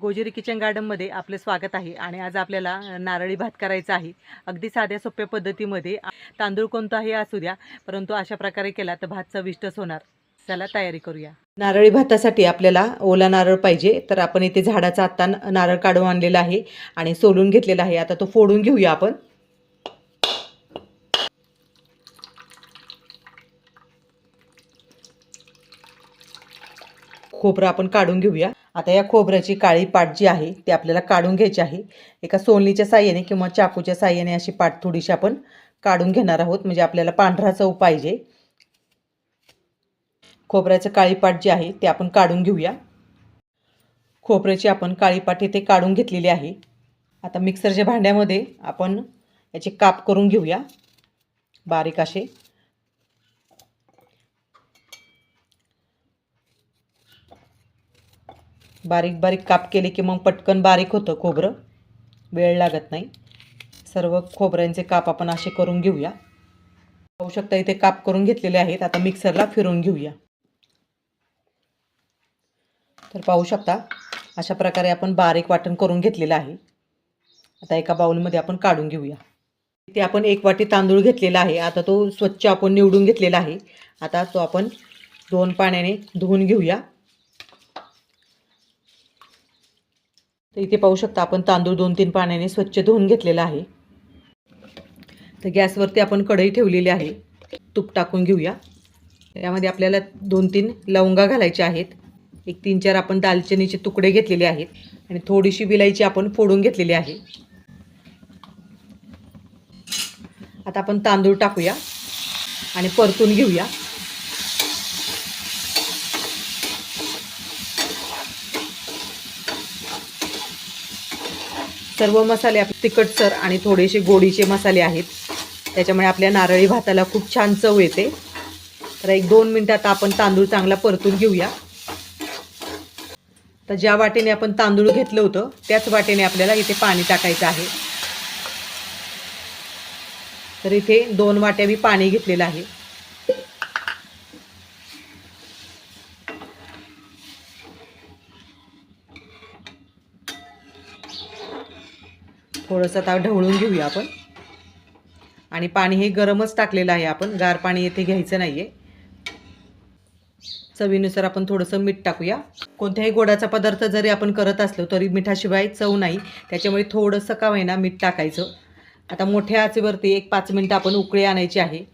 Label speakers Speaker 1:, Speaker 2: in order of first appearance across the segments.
Speaker 1: गोजेरी kitchen गार्डनमध्ये आपले स्वागत आहे आणि आज आपल्याला नारळी भात करायचा आहे. अगदी साध्या सोप्या पद्धतीमध्ये. तांदूळ तांदूळ कोणताही असू द्या परंतु अशा प्रकारे केला तर भात चविष्टच होणार. चला तयारी करूया. नारळी भातासाठी आपल्याला ओला नारळ पाहिजे तर आपण इथे झाडाचा आत्ता न- नारळ काढून आणलेला आहे आणि सोलून घेतलेला आहे. आता तो फोडून घेऊया आपण. खोबरं आपण काढून घेऊया. आता या खोबऱ्याची काळी पाट जी आहे ती आपल्याला काढून घ्यायची आहे. एका सोलणीच्या साह्याने किंवा चाकूच्या साह्याने अशी पाट थोडीशी आपण काढून घेणार आहोत. म्हणजे आपल्याला पांढरा चव पाहिजे. खोबऱ्याचं काळी पाट जी आहे ते आपण काढून घेऊया. खोबऱ्याची आपण काळी पाट इथे काढून घेतलेली आहे. आता मिक्सरच्या भांड्यामध्ये आपण याचे काप करून घेऊया. बारीक असे. बारीक बारीक काप केले की मग पटकन बारीक होतं खोबरं. वेळ लागत नाही. सर्व खोबऱ्यांचे काप आपण असे करून घेऊया. पाहू शकता इथे काप करून घेतलेले आहेत. आता मिक्सरला फिरून घेऊया. तर पाहू शकता अशा प्रकारे आपण बारीक वाटण करून घेतलेलं आहे. आता एका बाउलमध्ये आपण काढून घेऊया. इथे आपण एक वाटी तांदूळ घेतलेला आहे. आता तो स्वच्छ आपण निवडून घेतलेला आहे. आता तो आपण दोन पाण्याने धुवून घेऊया. तर इथे पाहू शकता आपण तांदूळ दोन तीन पाण्याने स्वच्छ धुवून घेतलेला आहे. तर गॅसवरती आपण कढई ठेवलेली आहे. तूप टाकून घेऊया. यामध्ये आपल्याला दोन तीन लवंगा घालायच्या आहेत. एक तीन चार आपण दालचिनीचे तुकडे घेतलेले आहेत. आणि थोडीशी विलायची आपण फोडून घेतलेली आहे. आता आपण तांदूळ टाकूया आणि परतून घेऊया. सर्व मसाले आप तिखटसर आणि थोडेसे गोडीचे मसाले आहेत. त्याच्यामुळे आपल्या नारळी भाताला खूप छान चव येते. तर एक दोन मिनटात आपण तांदूळ चांगला परतून घेऊया. तर ज्या वाटेने आपण तांदूळ घेतलं होतं त्याच वाटेने आपल्याला इथे पाणी टाकायचं आहे. तर इथे दोन वाट्या मी पाणी घेतलेलं आहे. थोडंसं आता ढवळून घेऊया आपण. आणि पाणी हे गरमच टाकलेलं आहे आपण. गार पाणी येथे घ्यायचं नाही आहे चवीनुसार आपण थोडंसं मीठ टाकूया. कोणत्याही गोडाचा पदार्थ जरी आपण करत असलो तरी मिठाशिवाय चव नाही. त्याच्यामुळे थोडंसं का होईना मीठ टाकायचं. आता मोठ्या आचेवरती एक पाच मिनटं आपण उकळी आणायची आहे.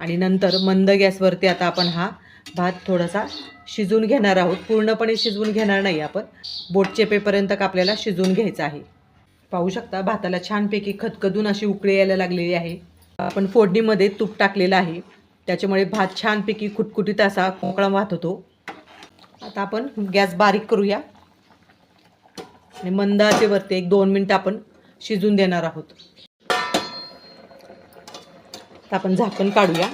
Speaker 1: आणि नंतर मंद गॅसवरती आता आपण हा भात थोडासा शिजवून घेणार आहोत. पूर्णपणे शिजवून घेणार नाही आपण. बोट चेपेपर्यंत का आपल्याला शिजवून घ्यायचं आहे. पाहू शकता भाताला छानपैकी खतखदून अशी उकळी यायला लागलेली आहे. आपण फोडणीमध्ये तूप टाकलेलं आहे. त्याच्यामुळे भात छानपैकी खुटखुटीत असा कोकळा वाहत होतो. आता आपण गॅस बारीक करूया. आणि मंद आचेवरती एक दोन मिनटं आपण शिजून देणार आहोत. आपण झाकण काढूया.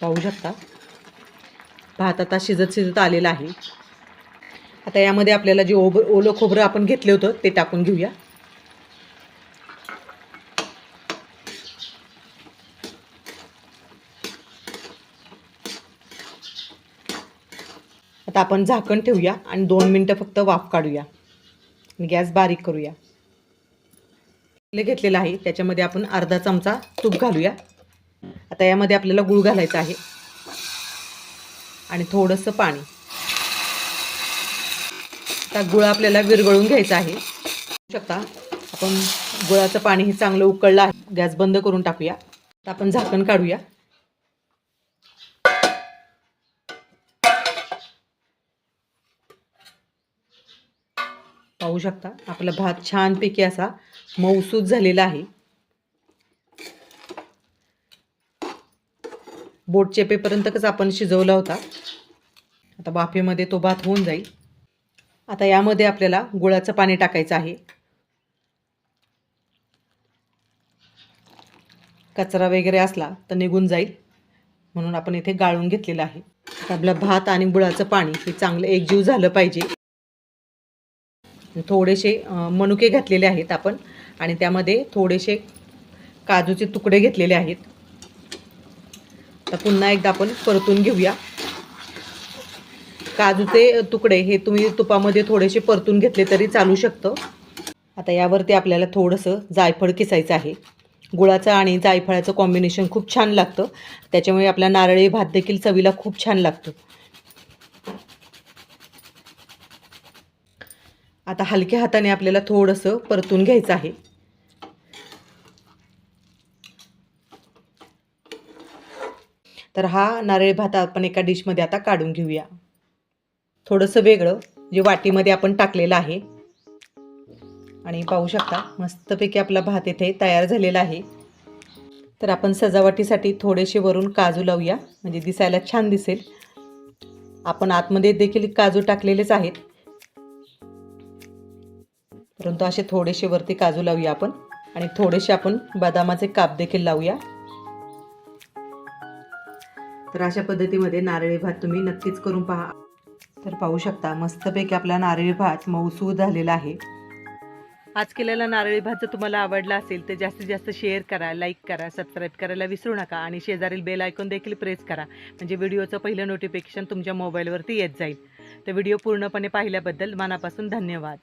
Speaker 1: पाहू शकता. भात आता शिजत शिजत आलेला आहे. आता यामध्ये आपल्याला जे ओब ओलं खोबरं आपण घेतलं होतं ते टाकून घेऊया. आता आपण झाकण ठेवूया आणि दोन मिनटं फक्त वाफ काढूया. आणि गॅस बारीक करूया. घेतलेलं आहे त्याच्यामध्ये आपण अर्धा चमचा तूप घालूया. आता यामध्ये आपल्याला गूळ घालायचा आहे. आणि थोडंसं पाणी. आता गुळ आपल्याला विरघळून घ्यायचा आहे. शकता आपण गुळाचं पाणी हे चांगलं उकळलं आहे. गॅस बंद करून टाकूया. आता आपण झाकण काढूया. पाहू शकता आपला भात छानपैकी असा मऊसूत झालेला आहे. बोट चेपेपर्यंतच आपण शिजवला होता. आता बाफेमध्ये तो भात होऊन जाईल. आता यामध्ये आपल्याला गुळाचं पाणी टाकायचं आहे. कचरा वगैरे असला तर निघून जाईल. म्हणून आपण इथे गाळून घेतलेलं आहे. आपला भात आणि गुळाचं पाणी हे चांगलं एकजीव झालं पाहिजे. थोडेसे मनुके घातलेले आहेत आपण. आणि त्यामध्ये थोडेसे काजूचे तुकडे घेतलेले आहेत. तर पुन्हा एकदा आपण परतून घेऊया. काजूचे तुकडे हे तुम्ही तुपामध्ये थोडेसे परतून घेतले तरी चालू शकतं. आता यावरती आपल्याला थोडंसं जायफळ किसायचं आहे. गुळाचं आणि जायफळाचं कॉम्बिनेशन खूप छान लागतं. त्याच्यामुळे आपला नारळी भात देखील चवीला खूप छान लागतो. आता हलक्या हाताने आपल्याला थोडंसं परतून घ्यायचं आहे. तर हा नारळी भात आपण एका डिशमध्ये आता काढून घेऊया. थोडंसं वेगळं जे वाटीमध्ये आपण टाकलेलं आहे. आणि पाहू शकता मस्तपैकी आपला भात इथे तयार झालेला आहे. तर आपण सजावटीसाठी थोडेसे वरून काजू लावूया म्हणजे दिसायला छान दिसेल. आपण आतमध्ये देखील काजू टाकलेलेच आहेत. परंतु असे थोडेसे वरती काजू लावूया आपण. आणि थोडेसे आपण बदामाचे काप देखील लावूया. तर अशा पद्धतीमध्ये नारळी भात तुम्ही नक्कीच करून पहा. तर पाहू शकता मस्तपैकी आपला नारळी भात मऊसूद झालेला आहे. आज केलेला नारळी भात जर तुम्हाला आवडला असेल तर जास्तीत जास्त शेअर करा लाईक करा सबस्क्राईब करायला विसरू नका आणि शेजारील बेल आयकॉन देखील प्रेस करा. म्हणजे व्हिडिओचं पहिलं नोटिफिकेशन तुमच्या मोबाईलवरती येत जाईल. तर व्हिडिओ पूर्णपणे पाहिल्याबद्दल मनापासून धन्यवाद.